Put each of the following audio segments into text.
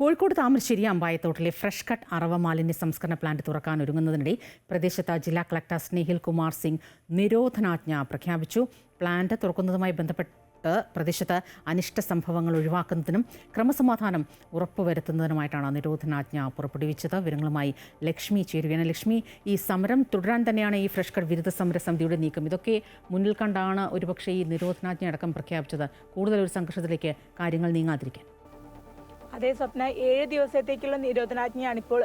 കോഴിക്കോട് താമരശ്ശേരി അമ്പായത്തോട്ടിലെ fresh cut അറവ മാലിന്യ സംസ്കരണ പ്ലാന്റ് തുറക്കാൻ ഒരുങ്ങുന്നതിനിടെ പ്രദേശത്ത് ജില്ലാ കളക്ടർ സ്നേഹിൽ കുമാർ സിംഗ് നിരോധനാജ്ഞ പ്രഖ്യാപിച്ചു. പ്ലാന്റ് തുറക്കുന്നതുമായി ബന്ധപ്പെട്ട് പ്രദേശത്ത് അനിഷ്ട സംഭവങ്ങൾ ഒഴിവാക്കുന്നതിനും ക്രമസമാധാനം ഉറപ്പുവരുത്തുന്നതിനുമായിട്ടാണ് നിരോധനാജ്ഞ പുറപ്പെടുവിച്ചത്. വിവരങ്ങളുമായി ലക്ഷ്മി ചേരുകയാണ്. ലക്ഷ്മി ഈ സമരം തുടരാൻ തന്നെയാണ് ഈ ഫ്രഷ് കട്ട് വിരുദ്ധ സമര സമിതിയുടെ നീക്കം. ഇതൊക്കെ മുന്നിൽ കണ്ടാണ് ഒരുപക്ഷെ ഈ നിരോധനാജ്ഞ അടക്കം പ്രഖ്യാപിച്ചത്. കൂടുതൽ ഒരു സംഘർഷത്തിലേക്ക് കാര്യങ്ങൾ നീങ്ങാതിരിക്കാൻ. അതേ സ്വപ്ന ഏഴ് ദിവസത്തേക്കുള്ള നിരോധനാജ്ഞയാണ് ഇപ്പോൾ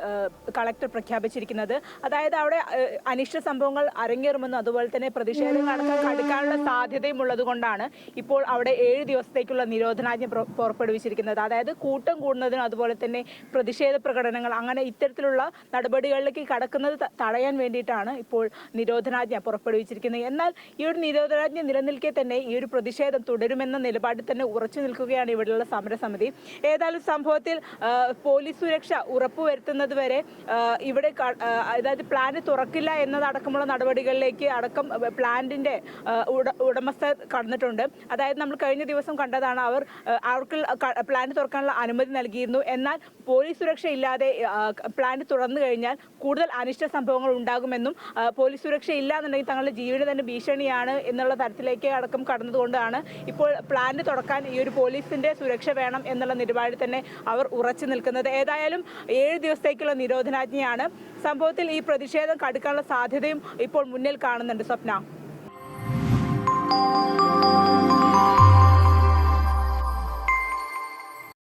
കളക്ടർ പ്രഖ്യാപിച്ചിരിക്കുന്നത്. അതായത് അവിടെ അനിഷ്ട സംഭവങ്ങൾ അരങ്ങേറുമെന്നും അതുപോലെ തന്നെ പ്രതിഷേധങ്ങൾ നടക്കാൻ കടുക്കാനുള്ള സാധ്യതയും ഉള്ളതുകൊണ്ടാണ് ഇപ്പോൾ അവിടെ ഏഴ് ദിവസത്തേക്കുള്ള നിരോധനാജ്ഞ പുറ- പുറപ്പെടുവിച്ചിരിക്കുന്നത്. അതായത് കൂട്ടം കൂടുന്നതിനും അതുപോലെ തന്നെ പ്രതിഷേധ പ്രകടനങ്ങൾ അങ്ങനെ ഇത്തരത്തിലുള്ള നടപടികളിലേക്ക് കടക്കുന്നത് തടയാൻ വേണ്ടിയിട്ടാണ് ഇപ്പോൾ നിരോധനാജ്ഞ പുറപ്പെടുവിച്ചിരിക്കുന്നത്. എന്നാൽ ഈ ഒരു നിരോധനാജ്ഞ നിലനിൽക്കെ തന്നെ ഈ ഒരു പ്രതിഷേധം തുടരുമെന്ന നിലപാടിൽ തന്നെ ഉറച്ചു നിൽക്കുകയാണ് ഇവിടെയുള്ള സമരസമിതി. ഏതായാലും സംഭവത്തിൽ പോലീസ് സുരക്ഷ ഉറപ്പുവരുത്തുന്നത് വരെ ഇവിടെ അതായത് പ്ലാന്റ് തുറക്കില്ല എന്നതടക്കമുള്ള നടപടികളിലേക്ക് അടക്കം പ്ലാന്റിന്റെ ഉടമസ്ഥ കടന്നിട്ടുണ്ട്. അതായത് നമ്മൾ കഴിഞ്ഞ ദിവസം കണ്ടതാണ് അവർ അവർക്ക് പ്ലാന്റ് തുറക്കാനുള്ള അനുമതി നൽകിയിരുന്നു. എന്നാൽ പോലീസ് സുരക്ഷ ഇല്ലാതെ പ്ലാന്റ് തുറന്നു കഴിഞ്ഞാൽ കൂടുതൽ അനിഷ്ട സംഭവങ്ങൾ ഉണ്ടാകുമെന്നും പോലീസ് സുരക്ഷ ഇല്ല എന്നുണ്ടെങ്കിൽ തങ്ങളുടെ ജീവന് തന്നെ ഭീഷണിയാണ് എന്നുള്ള തരത്തിലേക്ക് അടക്കം കടന്നതുകൊണ്ടാണ് ഇപ്പോൾ പ്ലാന്റ് തുറക്കാൻ ഈ ഒരു പോലീസിന്റെ സുരക്ഷ വേണം എന്നുള്ള നിലപാടിൽ തന്നെ അവർ ഉറച്ചു നിൽക്കുന്നത്. ഏതായാലും ഏഴ് ദിവസത്തേക്കുള്ള നിരോധനാജ്ഞയാണ്. സംഭവത്തിൽ ഈ പ്രതിഷേധം കടുക്കാനുള്ള സാധ്യതയും ഇപ്പോൾ മുന്നിൽ കാണുന്നുണ്ട് സ്വപ്ന.